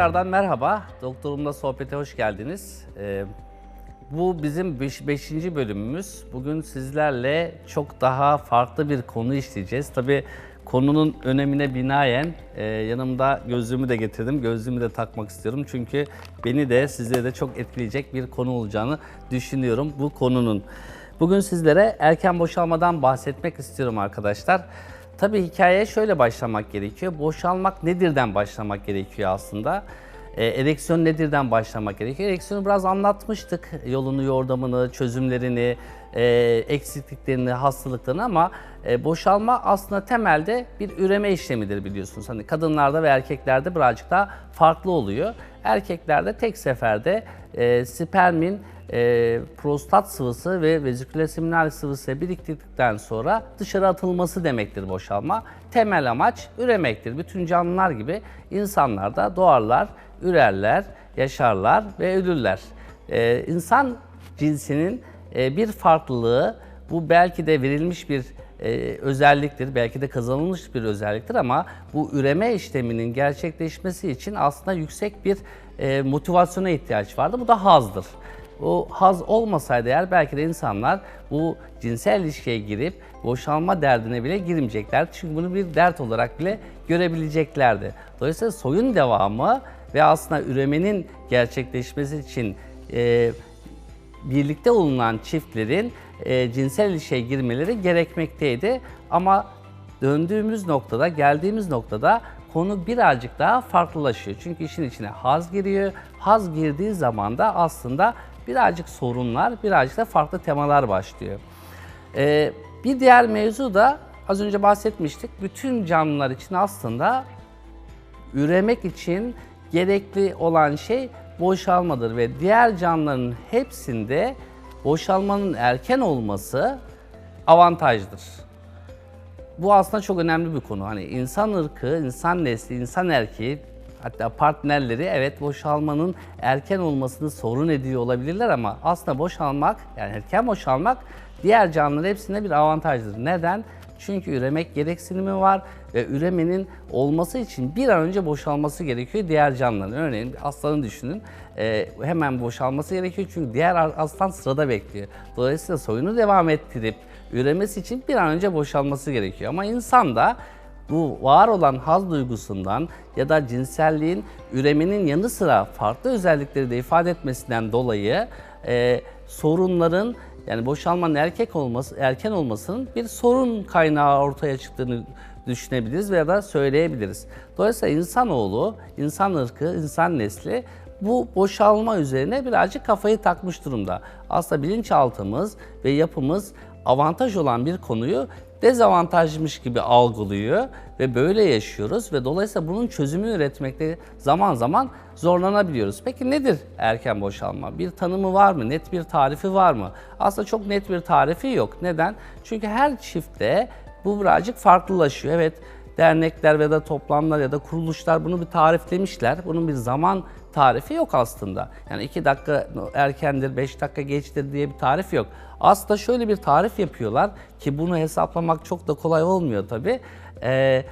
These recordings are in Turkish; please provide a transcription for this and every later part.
Tekrardan merhaba. Doktorumla sohbete hoş geldiniz. Ee, bu bizim 5. bölümümüz. Bugün sizlerle çok daha farklı bir konu işleyeceğiz. Tabii konunun önemine binaen e, yanımda gözlüğümü de getirdim. Gözlüğümü de takmak istiyorum. Çünkü beni de sizleri de çok etkileyecek bir konu olacağını düşünüyorum bu konunun. Bugün sizlere erken boşalmadan bahsetmek istiyorum arkadaşlar. Tabii hikayeye şöyle başlamak gerekiyor. Boşalmak nedirden başlamak gerekiyor aslında. E, ereksiyon nedirden başlamak gerekiyor. Ereksiyonu biraz anlatmıştık. Yolunu, yordamını, çözümlerini, e, eksikliklerini, hastalıklarını ama e, boşalma aslında temelde bir üreme işlemidir biliyorsunuz. Hani kadınlarda ve erkeklerde birazcık daha farklı oluyor. Erkeklerde tek seferde e, spermin e, prostat sıvısı ve veziküler seminal sıvısı biriktirdikten sonra dışarı atılması demektir boşalma. Temel amaç üremektir. Bütün canlılar gibi insanlar da doğarlar, ürerler, yaşarlar ve ölürler. E, insan cinsinin e, bir farklılığı bu belki de verilmiş bir e, özelliktir, belki de kazanılmış bir özelliktir ama bu üreme işleminin gerçekleşmesi için aslında yüksek bir e, motivasyona ihtiyaç vardı. Bu da hazdır. O haz olmasaydı eğer belki de insanlar bu cinsel ilişkiye girip boşalma derdine bile girmeyeceklerdi. Çünkü bunu bir dert olarak bile görebileceklerdi. Dolayısıyla soyun devamı ve aslında üremenin gerçekleşmesi için e, birlikte olunan çiftlerin e, cinsel ilişkiye girmeleri gerekmekteydi. Ama döndüğümüz noktada, geldiğimiz noktada konu birazcık daha farklılaşıyor. Çünkü işin içine haz giriyor. Haz girdiği zaman da aslında birazcık sorunlar, birazcık da farklı temalar başlıyor. E, bir diğer mevzu da az önce bahsetmiştik. Bütün canlılar için aslında üremek için gerekli olan şey boşalmadır ve diğer canlıların hepsinde boşalmanın erken olması avantajdır. Bu aslında çok önemli bir konu. Hani insan ırkı, insan nesli, insan erkeği hatta partnerleri evet boşalmanın erken olmasını sorun ediyor olabilirler ama aslında boşalmak yani erken boşalmak diğer canlıların hepsine bir avantajdır. Neden? Çünkü üremek gereksinimi var ve üremenin olması için bir an önce boşalması gerekiyor diğer canlıların. Örneğin aslanı düşünün. Ee, hemen boşalması gerekiyor çünkü diğer aslan sırada bekliyor. Dolayısıyla soyunu devam ettirip üremesi için bir an önce boşalması gerekiyor. Ama insan da bu var olan haz duygusundan ya da cinselliğin üremenin yanı sıra farklı özellikleri de ifade etmesinden dolayı e, sorunların yani boşalmanın erkek olması, erken olmasının bir sorun kaynağı ortaya çıktığını düşünebiliriz veya da söyleyebiliriz. Dolayısıyla insanoğlu, insan ırkı, insan nesli bu boşalma üzerine birazcık kafayı takmış durumda. Aslında bilinçaltımız ve yapımız avantaj olan bir konuyu dezavantajmış gibi algılıyor ve böyle yaşıyoruz ve dolayısıyla bunun çözümünü üretmekte zaman zaman zorlanabiliyoruz. Peki nedir erken boşalma? Bir tanımı var mı? Net bir tarifi var mı? Aslında çok net bir tarifi yok. Neden? Çünkü her çiftte bu birazcık farklılaşıyor. Evet dernekler ya da toplamlar ya da kuruluşlar bunu bir tariflemişler. Bunun bir zaman tarifi yok aslında. Yani 2 dakika erkendir, 5 dakika geçtir diye bir tarif yok. Aslında şöyle bir tarif yapıyorlar ki bunu hesaplamak çok da kolay olmuyor tabii. Ee,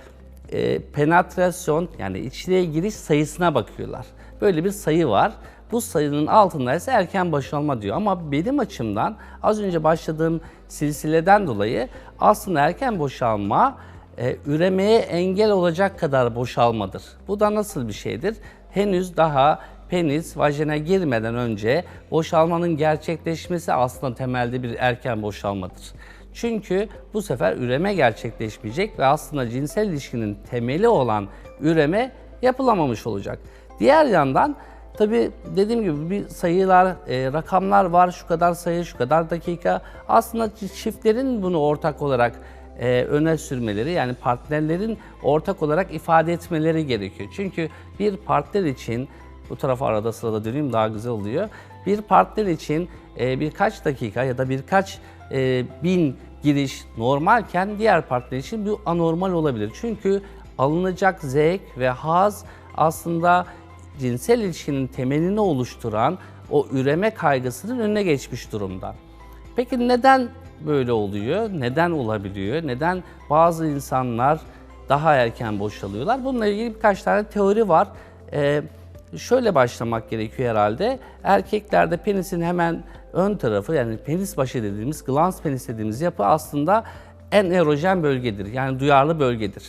e, penetrasyon yani içeriye giriş sayısına bakıyorlar. Böyle bir sayı var. Bu sayının altında ise erken boşalma diyor. Ama benim açımdan az önce başladığım silsileden dolayı aslında erken boşalma e, üremeye engel olacak kadar boşalmadır. Bu da nasıl bir şeydir? Henüz daha penis vajina girmeden önce boşalmanın gerçekleşmesi aslında temelde bir erken boşalmadır. Çünkü bu sefer üreme gerçekleşmeyecek ve aslında cinsel ilişkinin temeli olan üreme yapılamamış olacak. Diğer yandan Tabi dediğim gibi bir sayılar, e, rakamlar var, şu kadar sayı, şu kadar dakika. Aslında çiftlerin bunu ortak olarak e, öne sürmeleri yani partnerlerin ortak olarak ifade etmeleri gerekiyor. Çünkü bir partner için bu tarafa arada sırada döneyim daha güzel oluyor. Bir partner için e, birkaç dakika ya da birkaç e, bin giriş normalken diğer partner için bu anormal olabilir. Çünkü alınacak zevk ve haz aslında cinsel ilişkinin temelini oluşturan o üreme kaygısının önüne geçmiş durumda. Peki neden böyle oluyor? Neden olabiliyor? Neden bazı insanlar daha erken boşalıyorlar? Bununla ilgili birkaç tane teori var. Ee, şöyle başlamak gerekiyor herhalde. Erkeklerde penisin hemen ön tarafı yani penis başı dediğimiz, glans penis dediğimiz yapı aslında en erojen bölgedir. Yani duyarlı bölgedir.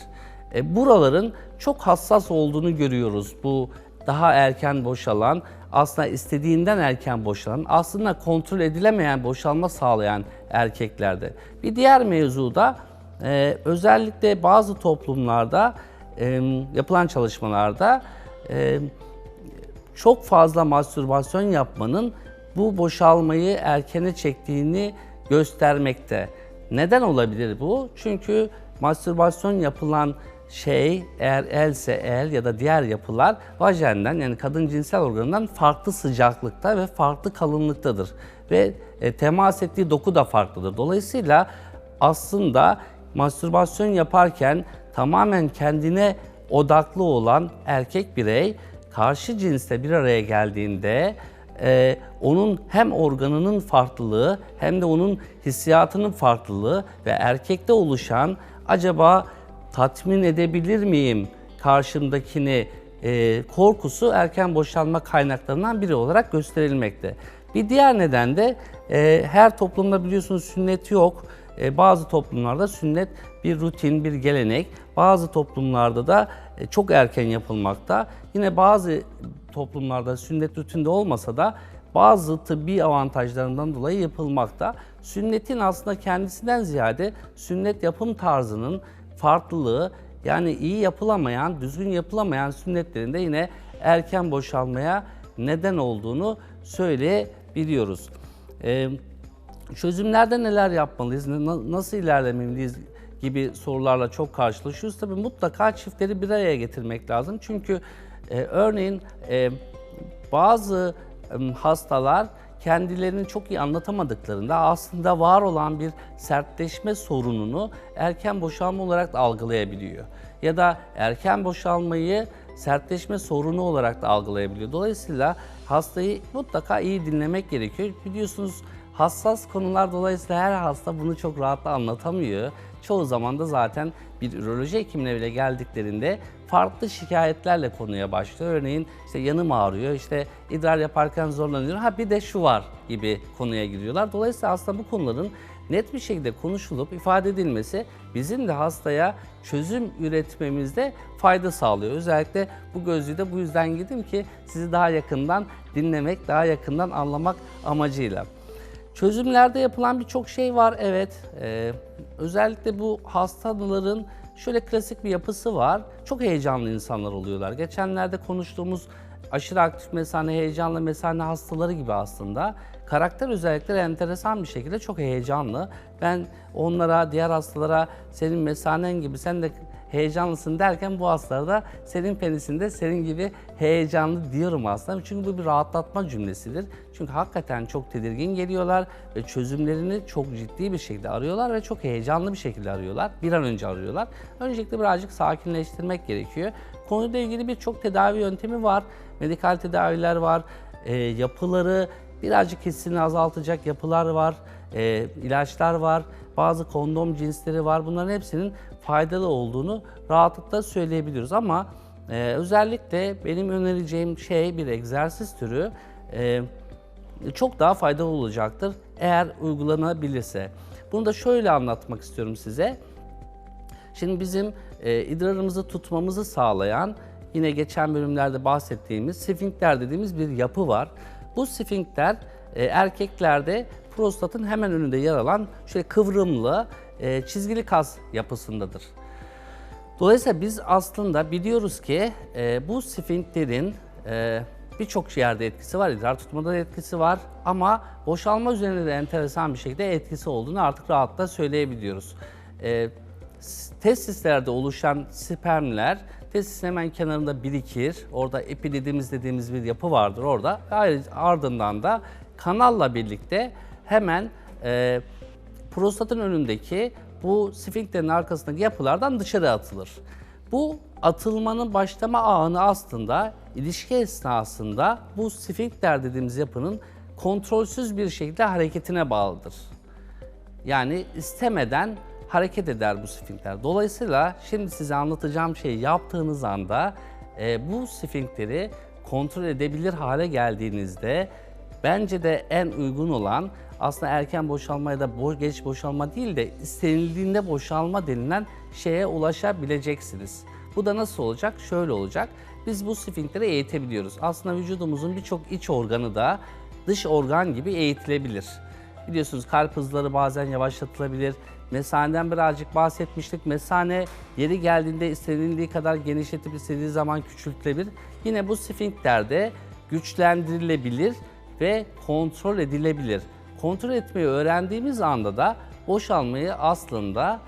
E, buraların çok hassas olduğunu görüyoruz. Bu daha erken boşalan, aslında istediğinden erken boşalan, aslında kontrol edilemeyen boşalma sağlayan erkeklerde. Bir diğer mevzu da e, özellikle bazı toplumlarda e, yapılan çalışmalarda e, çok fazla mastürbasyon yapmanın bu boşalmayı erkene çektiğini göstermekte. Neden olabilir bu? Çünkü mastürbasyon yapılan şey eğer else el ya da diğer yapılar vajenden yani kadın cinsel organından farklı sıcaklıkta ve farklı kalınlıktadır. Ve e, temas ettiği doku da farklıdır. Dolayısıyla aslında mastürbasyon yaparken tamamen kendine odaklı olan erkek birey karşı cinsle bir araya geldiğinde e, onun hem organının farklılığı hem de onun hissiyatının farklılığı ve erkekte oluşan acaba tatmin edebilir miyim karşımdakini e, korkusu erken boşanma kaynaklarından biri olarak gösterilmekte. Bir diğer neden de e, her toplumda biliyorsunuz sünnet yok. E, bazı toplumlarda sünnet bir rutin, bir gelenek. Bazı toplumlarda da e, çok erken yapılmakta. Yine bazı toplumlarda sünnet rutinde olmasa da bazı tıbbi avantajlarından dolayı yapılmakta. Sünnetin aslında kendisinden ziyade sünnet yapım tarzının farklılığı yani iyi yapılamayan, düzgün yapılamayan sünnetlerin de yine erken boşalmaya neden olduğunu söyleyebiliyoruz. Ee, çözümlerde neler yapmalıyız, na- nasıl ilerlemeliyiz gibi sorularla çok karşılaşıyoruz. Tabii mutlaka çiftleri bir araya getirmek lazım. Çünkü e, örneğin e, bazı em, hastalar kendilerini çok iyi anlatamadıklarında aslında var olan bir sertleşme sorununu erken boşalma olarak da algılayabiliyor. Ya da erken boşalmayı sertleşme sorunu olarak da algılayabiliyor. Dolayısıyla hastayı mutlaka iyi dinlemek gerekiyor. Biliyorsunuz hassas konular dolayısıyla her hasta bunu çok rahatla anlatamıyor. Çoğu zaman da zaten bir üroloji hekimine bile geldiklerinde farklı şikayetlerle konuya başlıyor. Örneğin işte yanım ağrıyor, işte idrar yaparken zorlanıyorum. Ha bir de şu var gibi konuya giriyorlar. Dolayısıyla aslında bu konuların net bir şekilde konuşulup ifade edilmesi bizim de hastaya çözüm üretmemizde fayda sağlıyor. Özellikle bu gözlüğü de bu yüzden giydim ki sizi daha yakından dinlemek, daha yakından anlamak amacıyla. Çözümlerde yapılan birçok şey var evet. Ee, özellikle bu hastaların şöyle klasik bir yapısı var. Çok heyecanlı insanlar oluyorlar. Geçenlerde konuştuğumuz aşırı aktif mesane, heyecanlı mesane hastaları gibi aslında. Karakter özellikleri enteresan bir şekilde çok heyecanlı. Ben onlara, diğer hastalara senin mesanen gibi sen de heyecanlısın derken bu hastalarda senin penisinde senin gibi heyecanlı diyorum aslında. Çünkü bu bir rahatlatma cümlesidir. Çünkü hakikaten çok tedirgin geliyorlar ve çözümlerini çok ciddi bir şekilde arıyorlar ve çok heyecanlı bir şekilde arıyorlar. Bir an önce arıyorlar. Öncelikle birazcık sakinleştirmek gerekiyor. Konuyla ilgili birçok tedavi yöntemi var. Medikal tedaviler var. E, yapıları birazcık hissini azaltacak yapılar var. E, ilaçlar var. Bazı kondom cinsleri var. Bunların hepsinin faydalı olduğunu rahatlıkla söyleyebiliyoruz. Ama e, özellikle benim önereceğim şey bir egzersiz türü. E, çok daha faydalı olacaktır eğer uygulanabilirse. Bunu da şöyle anlatmak istiyorum size. Şimdi bizim e, idrarımızı tutmamızı sağlayan yine geçen bölümlerde bahsettiğimiz sfinkter dediğimiz bir yapı var. Bu sfinkter e, erkeklerde prostatın hemen önünde yer alan şöyle kıvrımlı e, çizgili kas yapısındadır. Dolayısıyla biz aslında biliyoruz ki e, bu sfinkterin e, birçok yerde etkisi var, idrar tutmada da etkisi var ama boşalma üzerinde de enteresan bir şekilde etkisi olduğunu artık rahatla söyleyebiliyoruz. E, testislerde oluşan spermler testisin hemen kenarında birikir. Orada epididimiz dediğimiz bir yapı vardır orada. Ayrıca ardından da kanalla birlikte hemen e, prostatın önündeki bu sfinkterin arkasındaki yapılardan dışarı atılır. Bu atılmanın başlama anı aslında ilişki esnasında bu sfinkter dediğimiz yapının kontrolsüz bir şekilde hareketine bağlıdır. Yani istemeden hareket eder bu sfinkter. Dolayısıyla şimdi size anlatacağım şeyi yaptığınız anda e, bu sfinkteri kontrol edebilir hale geldiğinizde bence de en uygun olan aslında erken boşalma ya da geç boşalma değil de istenildiğinde boşalma denilen şeye ulaşabileceksiniz. Bu da nasıl olacak? Şöyle olacak. Biz bu sfinkteri eğitebiliyoruz. Aslında vücudumuzun birçok iç organı da dış organ gibi eğitilebilir. Biliyorsunuz kalp hızları bazen yavaşlatılabilir. Mesaneden birazcık bahsetmiştik. Mesane yeri geldiğinde istenildiği kadar genişletip istediği zaman küçültülebilir. Yine bu sfinkterde güçlendirilebilir ve kontrol edilebilir. Kontrol etmeyi öğrendiğimiz anda da boşalmayı aslında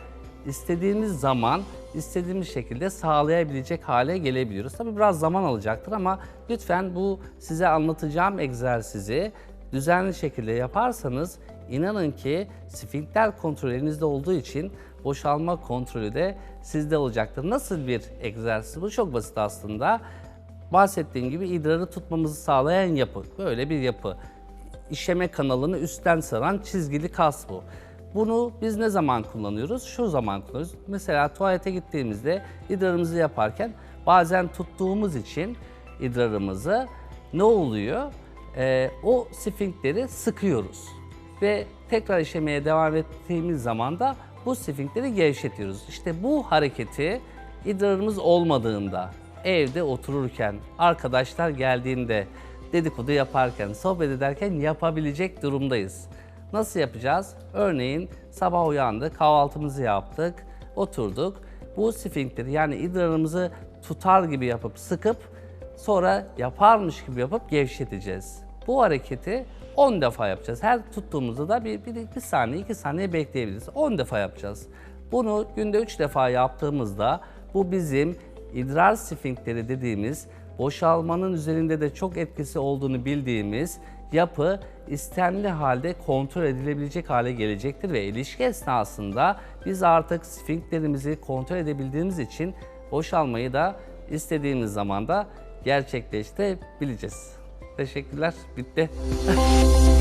istediğimiz zaman istediğimiz şekilde sağlayabilecek hale gelebiliyoruz. Tabii biraz zaman alacaktır ama lütfen bu size anlatacağım egzersizi düzenli şekilde yaparsanız inanın ki sfinkter kontrolü elinizde olduğu için boşalma kontrolü de sizde olacaktır. Nasıl bir egzersiz? Bu çok basit aslında. Bahsettiğim gibi idrarı tutmamızı sağlayan yapı. Böyle bir yapı. İşeme kanalını üstten saran çizgili kas bu. Bunu biz ne zaman kullanıyoruz? Şu zaman kullanıyoruz. Mesela tuvalete gittiğimizde idrarımızı yaparken bazen tuttuğumuz için idrarımızı ne oluyor? Ee, o sfinkteri sıkıyoruz ve tekrar işemeye devam ettiğimiz zaman da bu sfinkteri gevşetiyoruz. İşte bu hareketi idrarımız olmadığında, evde otururken, arkadaşlar geldiğinde, dedikodu yaparken, sohbet ederken yapabilecek durumdayız. Nasıl yapacağız? Örneğin sabah uyandık, kahvaltımızı yaptık, oturduk. Bu sfinkteri yani idrarımızı tutar gibi yapıp sıkıp sonra yaparmış gibi yapıp gevşeteceğiz. Bu hareketi 10 defa yapacağız. Her tuttuğumuzda da bir, bir, bir saniye, iki saniye bekleyebiliriz. 10 defa yapacağız. Bunu günde 3 defa yaptığımızda bu bizim idrar sfinkteri dediğimiz boşalmanın üzerinde de çok etkisi olduğunu bildiğimiz yapı istemli halde kontrol edilebilecek hale gelecektir ve ilişki esnasında biz artık sfinkterimizi kontrol edebildiğimiz için boşalmayı da istediğimiz zamanda gerçekleştirebileceğiz. Teşekkürler. Bitti.